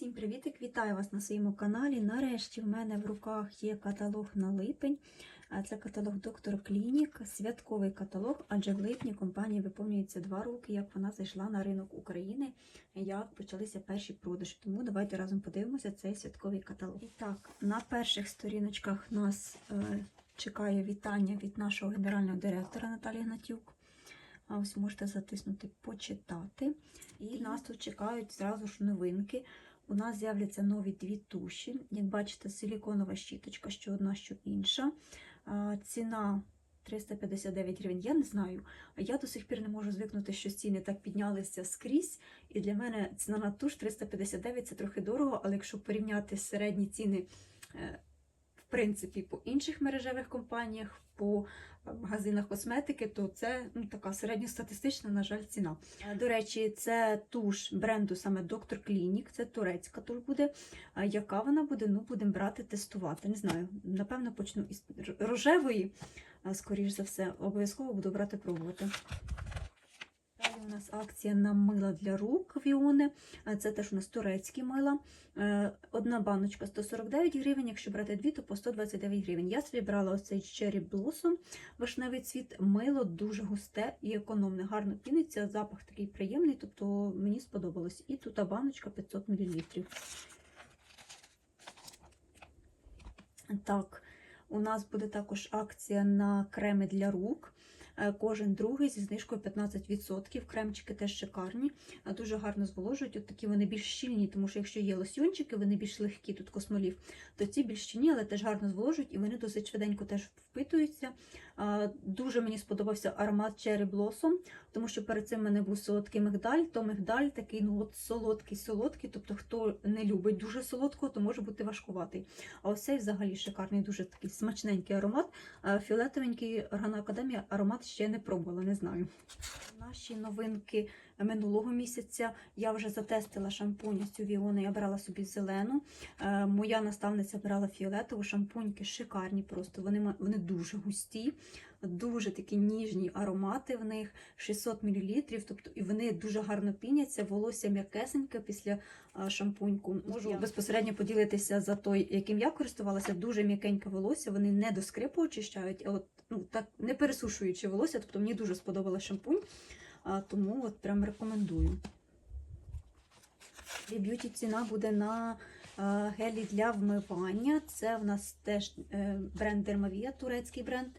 Всім привітик! Вітаю вас на своєму каналі. Нарешті в мене в руках є каталог на липень. Це каталог Доктор Клінік, святковий каталог, адже в липні компанії виповнюється два роки, як вона зайшла на ринок України, як почалися перші продажі. Тому давайте разом подивимося цей святковий каталог. І так, на перших сторіночках нас е, чекає вітання від нашого генерального директора Наталії Гнатюк. А ось можете затиснути почитати. І нас тут чекають зразу ж новинки. У нас з'являться нові дві туші. Як бачите, силіконова щіточка, що одна, що інша. Ціна 359 гривень. Я не знаю. Я до сих пір не можу звикнути, що ціни так піднялися скрізь. І для мене ціна на туш 359 це трохи дорого, але якщо порівняти середні ціни, е, принципі, по інших мережевих компаніях, по е, магазинах косметики, то це ну, така середньостатистична, на жаль, ціна. Е, До речі, це туш бренду саме Доктор Клінік, це турецька туш буде. Яка вона буде? Ну, будемо брати, тестувати. Не знаю, напевно, почну із рожевої, скоріш за все, обов'язково буду брати пробувати. У нас акція на мила для рук Віони. Це теж у нас турецькі мила. Е, Одна баночка 149 гривень, якщо брати дві, то по 129 гривень. Я собі брала ось цей Cherry Blossom, вишневий цвіт, мило дуже густе і економне, гарно піниться, запах такий приємний, тобто мені сподобалось. І тут баночка 500 мл. Так, у нас буде також акція на креми для рук. Е, Кожен другий зі знижкою 15%. Кремчики теж шикарні, е, дуже гарно зволожують. От такі вони більш щільні, тому що якщо є лосьончики, вони більш легкі, тут космолів, то ці більш щільні, але теж гарно зволожують і вони досить швиденько теж впитуються. Е, Дуже мені сподобався аромат Cherry Blossom, тому що перед цим в мене був солодкий мигдаль, то мигдаль такий ну от солодкий-солодкий, тобто хто не любить дуже солодкого, то може бути важкуватий. А ось цей взагалі шикарний, дуже такий смачненький аромат. Фіолетовенький Органа Академія аромат ще не пробувала, не знаю. Наші новинки минулого місяця я вже затестила шампунь з Віони, я брала собі зелену. Е, Моя наставниця брала фіолетову, шампуньки шикарні просто. Вони, вони дуже густі, дуже такі ніжні аромати в них, 600 мл, тобто і вони дуже гарно піняться, волосся м'якесеньке після а, шампуньку. Можу безпосередньо поділитися за той, яким я користувалася. Дуже м'якеньке волосся, вони не до скрипу очищають, а от ну так не пересушуючи волосся. Тобто мені дуже сподобався шампунь, а, тому от прям рекомендую. Б'юті ціна буде на е, гелі для вмивання. Це в нас теж е, бренд Dermavia, турецький бренд,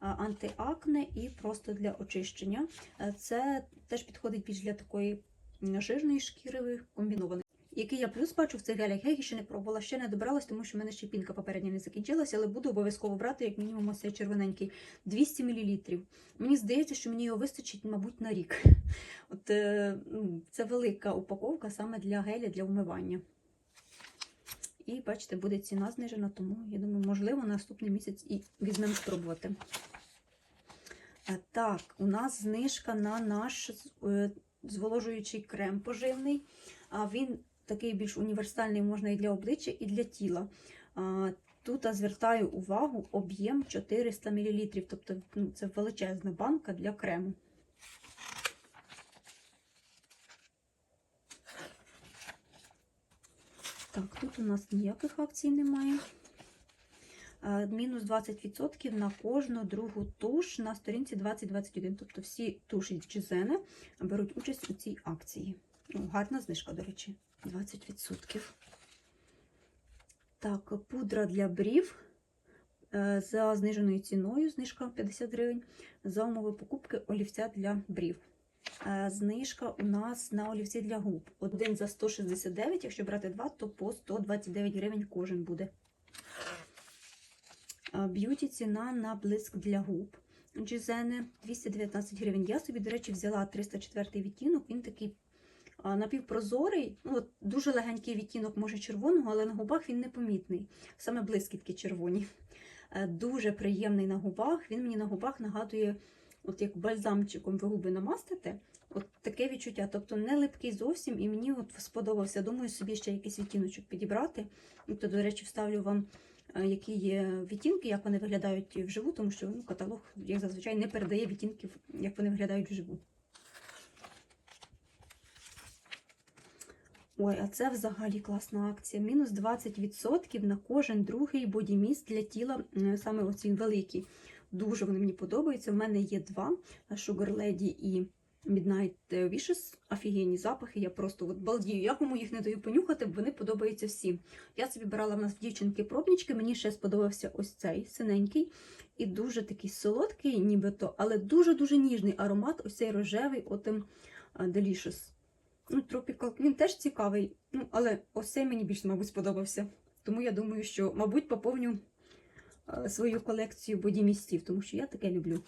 а, антиакне і просто для очищення. Е, Це теж підходить більш для такої жирної шкіри комбінованої. Який я плюс бачу в цих гелях, я їх ще не пробувала, ще не добралась, тому що в мене ще пінка попередня не закінчилася, але буду обов'язково брати, як мінімум, ось цей червоненький 200 мл. Мені здається, що мені його вистачить, мабуть, на рік. От е, ну, це велика упаковка саме для геля для вмивання. І бачите, буде ціна знижена, тому я думаю, можливо, наступний місяць і візьмемо спробувати. Так, у нас знижка на наш е, зволожуючий крем поживний. А він такий більш універсальний, можна і для обличчя, і для тіла. Тут звертаю увагу об'єм 400 мл, тобто ну, це величезна банка для крему. Так, тут у нас ніяких акцій немає. Мінус 20% на кожну другу туш на сторінці 2021. Тобто всі туші Джизене беруть участь у цій акції. Ну, гарна знижка, до речі, 20%. Так, пудра для брів е, за зниженою ціною, знижка 50 гривень. За умови покупки олівця для брів. Е, Знижка у нас на олівці для губ. Один за 169, якщо брати два, то по 129 гривень кожен буде. Б'юті ціна на блиск для губ. Джізене 219 гривень. Я собі, до речі, взяла 304 відтінок. Він такий напівпрозорий, ну, от, дуже легенький відтінок, може червоного, але на губах він непомітний. Саме блискітки червоні. Е, Дуже приємний на губах. Він мені на губах нагадує, от як бальзамчиком ви губи намастите. От таке відчуття. Тобто не липкий зовсім, і мені от сподобався. Думаю, собі ще якийсь відтіночок підібрати. І до речі, вставлю вам е, які є відтінки, як вони виглядають вживу, тому що ну, каталог, як зазвичай, не передає відтінків, як вони виглядають вживу. Ой, а це взагалі класна акція. Мінус 20% на кожен другий бодіміст для тіла, е, саме оці великі. Дуже вони мені подобаються. У мене є два Sugar Lady і Midnight Wishes. Офігенні запахи. Я просто от балдію. Я кому їх не даю понюхати, бо вони подобаються всім. Я собі брала в нас в дівчинки пробнички. Мені ще сподобався ось цей синенький. І дуже такий солодкий, нібито, але дуже-дуже ніжний аромат, ось цей рожевий, отим а, Delicious. Ну, Tropical, він теж цікавий, ну, але ось цей мені більше, мабуть, сподобався. Тому я думаю, що, мабуть, поповню е, свою колекцію бодімістів, тому що я таке люблю.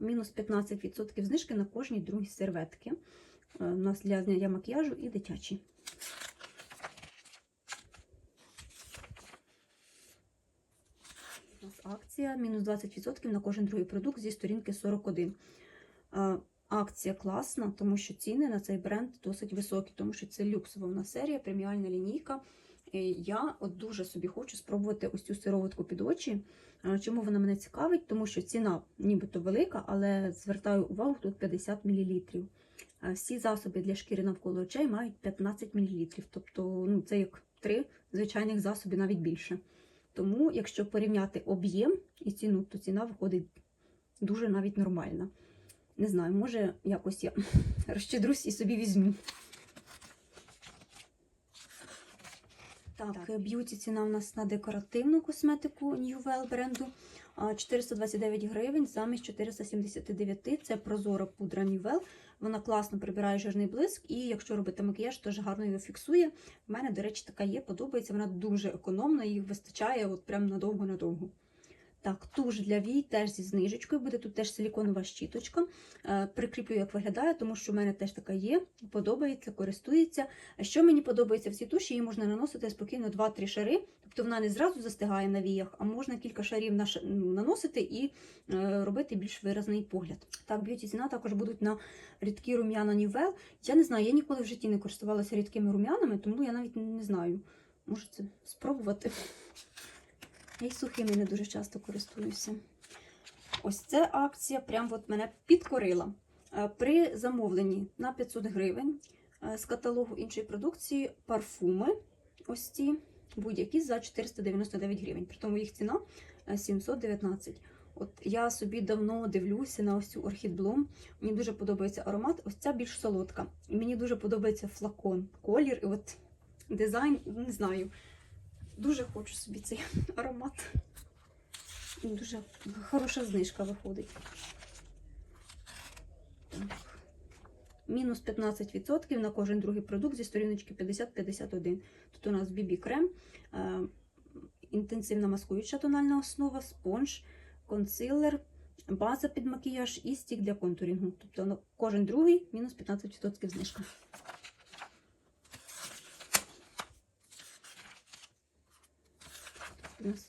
Мінус 15% знижки на кожні другі серветки. Е, У нас для зняття макіяжу і дитячі. У нас акція мінус 20% на кожен другий продукт зі сторінки 41. Акція класна, тому що ціни на цей бренд досить високі, тому що це люксова серія, преміальна лінійка. Я от дуже собі хочу спробувати ось цю сироватку під очі. Чому вона мене цікавить? Тому що ціна нібито велика, але звертаю увагу, тут 50 мл. Всі засоби для шкіри навколо очей мають 15 мл. Тобто ну, це як три звичайних засоби, навіть більше. Тому, якщо порівняти об'єм і ціну, то ціна виходить дуже навіть нормальна. Не знаю, може якось я розщедрусь і собі візьму. Так, б'юті ціна у нас на декоративну косметику New Well бренду. 429 гривень замість 479. Це прозора пудра New Well. Вона класно прибирає жирний блиск, і якщо робити макіяж, теж гарно його фіксує. У мене, до речі, така є, подобається. Вона дуже економна, її вистачає от прям надовго-надовго. Так, туш для вій теж зі знижечкою. Буде тут теж силіконова щіточка. Е, Прикріплю, як виглядає, тому що в мене теж така є. Подобається, користується. Що мені подобається в цій туші, її можна наносити спокійно 2-3 шари. Тобто вона не зразу застигає на віях, а можна кілька шарів наносити і е, робити більш виразний погляд. Так, б'юті ціна також будуть на рідкі рум'яна Нівел. Я не знаю, я ніколи в житті не користувалася рідкими рум'янами, тому я навіть не знаю. Може це спробувати. Я й сухими не дуже часто користуюся. Ось ця акція прям от мене підкорила. Е, При замовленні на 500 гривень е, з каталогу іншої продукції парфуми, ось ці будь-які за 499 гривень. При тому їх ціна е, 719. От я собі давно дивлюся на ось цю Bloom. Мені дуже подобається аромат. Ось ця більш солодка. І мені дуже подобається флакон, колір і от дизайн, не знаю. Дуже хочу собі цей аромат. Дуже хороша знижка виходить. Мінус 15% на кожен другий продукт зі сторіночки 50-51. Тут у нас BB крем, е, інтенсивна маскуюча тональна основа, спонж, консилер, база під макіяж і стік для контурінгу. Тобто кожен другий мінус 15% знижка. У нас,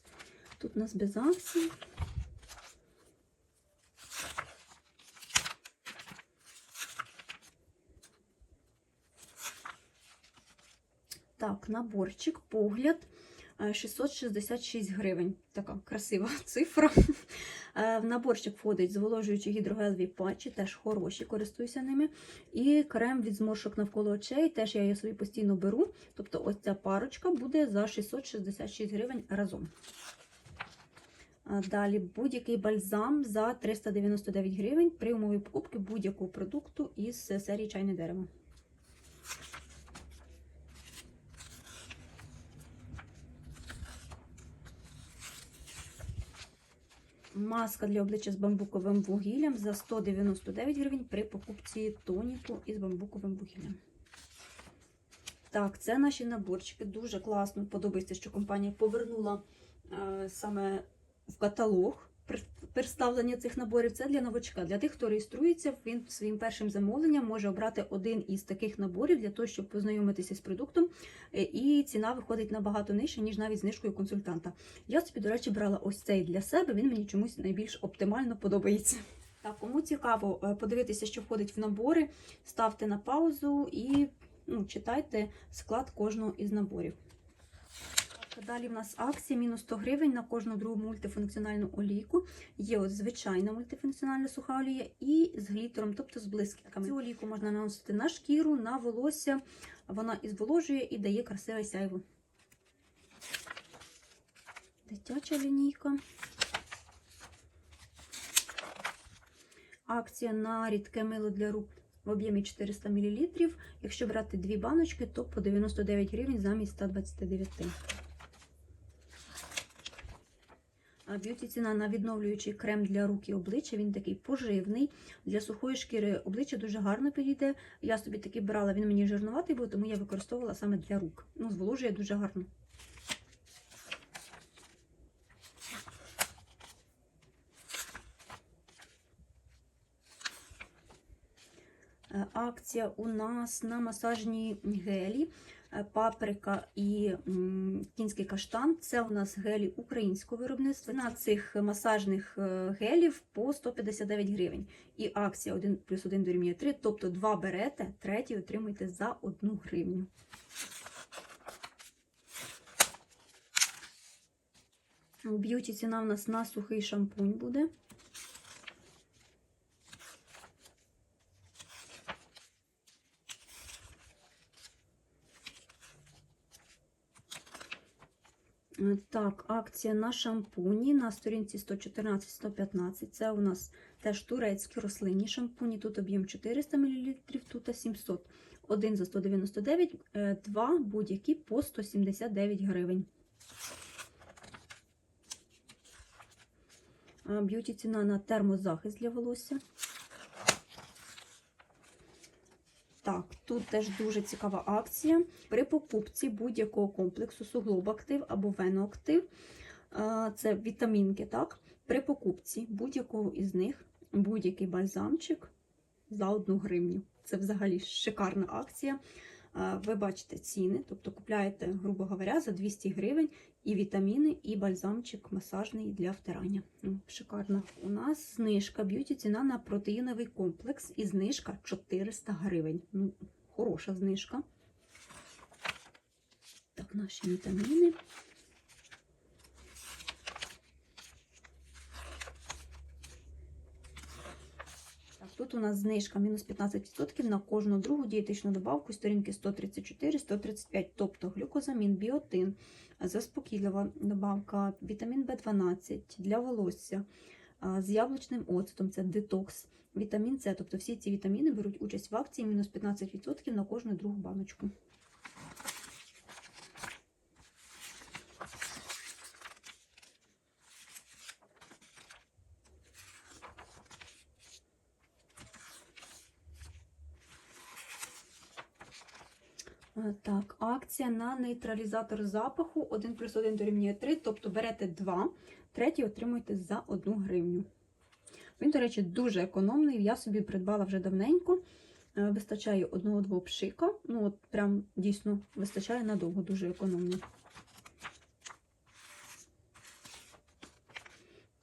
тут у нас без акцій. Так, наборчик, погляд. е, 666 гривень. Така красива цифра. Е, В наборчик входить зволожуючі гідрогелеві патчі, теж хороші, користуюся ними. І крем від зморшок навколо очей, теж я її собі постійно беру. Тобто ось ця парочка буде за 666 гривень разом. Далі будь-який бальзам за 399 гривень при умові покупки будь-якого продукту із серії чайне дерево. Маска для обличчя з бамбуковим вугіллям за 199 гривень при покупці тоніку із бамбуковим вугіллям. Так, це наші наборчики. Дуже класно. Подобається, що компанія повернула е, саме в каталог представлення цих наборів. Це для новачка. Для тих, хто реєструється, він своїм першим замовленням може обрати один із таких наборів для того, щоб познайомитися з продуктом. Е, І ціна виходить набагато нижче, ніж навіть знижкою консультанта. Я собі, до речі, брала ось цей для себе. Він мені чомусь найбільш оптимально подобається. Так, кому цікаво е, подивитися, що входить в набори, ставте на паузу і ну, читайте склад кожного із наборів. Далі в нас акція мінус 100 гривень на кожну другу мультифункціональну олійку. Є от звичайна мультифункціональна суха олія і з глітером, тобто з блискітками. Цю олійку можна наносити на шкіру, на волосся. Вона і зволожує і дає красиве сяйво. Дитяча лінійка. Акція на рідке мило для рук в об'ємі 400 мл. Якщо брати дві баночки, то по 99 гривень замість 129. А Б'юті ціна на відновлюючий крем для рук і обличчя. Він такий поживний. Для сухої шкіри обличчя дуже гарно підійде. Я собі такий брала, він мені жирнуватий був, тому я використовувала саме для рук. Ну, зволожує дуже гарно. Е, Акція у нас на масажні гелі, паприка і кінський каштан. Це у нас гелі українського виробництва. На цих масажних е, гелів по 159 гривень. І акція 1 плюс 1 дорівнює 3, тобто 2 берете, третій отримуєте за 1 гривню. Б'юті ціна у нас на сухий шампунь буде. Так, акція на шампуні на сторінці 114-115. Це у нас теж турецькі рослинні шампуні. Тут об'єм 400 мл, тут 700. Один за 199, е, два будь-які по 179 гривень. Б'юті ціна на термозахист для волосся. Так, тут теж дуже цікава акція. При покупці будь-якого комплексу суглоб актив або веноактив, це вітамінки, так? При покупці будь-якого із них будь-який бальзамчик за 1 гривню. Це взагалі шикарна акція. Ви бачите ціни, тобто купляєте, грубо говоря, за 200 гривень і вітаміни, і бальзамчик масажний для втирання. Ну, Шикарно. У нас знижка б'юті ціна на протеїновий комплекс і знижка 400 гривень. Ну, хороша знижка. Так, наші вітаміни. Тут у нас знижка мінус 15% на кожну другу дієтичну добавку сторінки 134-135, тобто глюкозамін, біотин, заспокійлива добавка, вітамін В12 для волосся з яблучним оцетом, це детокс, вітамін С, тобто всі ці вітаміни беруть участь в акції мінус 15% на кожну другу баночку. Так, акція на нейтралізатор запаху 1 плюс 1 дорівнює 3, тобто берете 2, третій отримуєте за 1 гривню. Він, до речі, дуже економний. Я собі придбала вже давненько. Е, Вистачає одного-двох пшика. Ну, от прям дійсно вистачає надовго, дуже економний.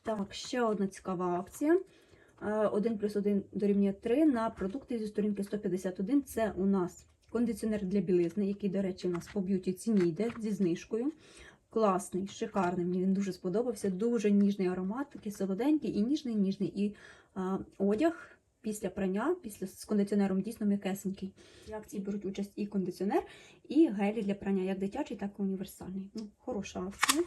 Так, ще одна цікава акція. 1 плюс 1 дорівнює 3 на продукти зі сторінки 151. Це у нас кондиціонер для білизни, який, до речі, у нас по б'юті ціні йде зі знижкою. Класний, шикарний. Мені він дуже сподобався. Дуже ніжний аромат, такий солоденький і ніжний, ніжний. І а, одяг після прання, після з кондиціонером дійсно м'якесенький. В акції беруть участь і кондиціонер, і гелі для прання, як дитячий, так і універсальний. Ну, Хороша акція.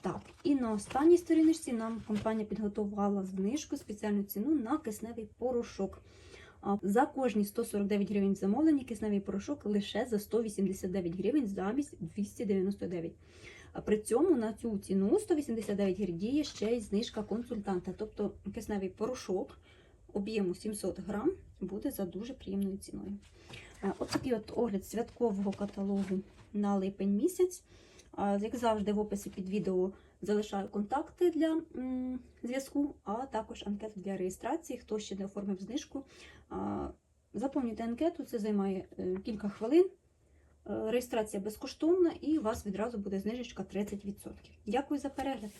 Так, і на останній сторіночці нам компанія підготувала знижку, спеціальну ціну на кисневий порошок. За кожні 149 гривень замовлені кисневий порошок лише за 189 гривень замість 299. А При цьому на цю ціну 189 гривень діє ще й знижка консультанта. Тобто кисневий порошок об'єму 700 грам буде за дуже приємною ціною. От такий от огляд святкового каталогу на липень місяць. Як завжди, в описі під відео залишаю контакти для зв'язку, а також анкету для реєстрації. Хто ще не оформив знижку, заповнюйте анкету, це займає е, кілька хвилин. Е, Реєстрація безкоштовна і у вас відразу буде знижечка 30%. Дякую за перегляд!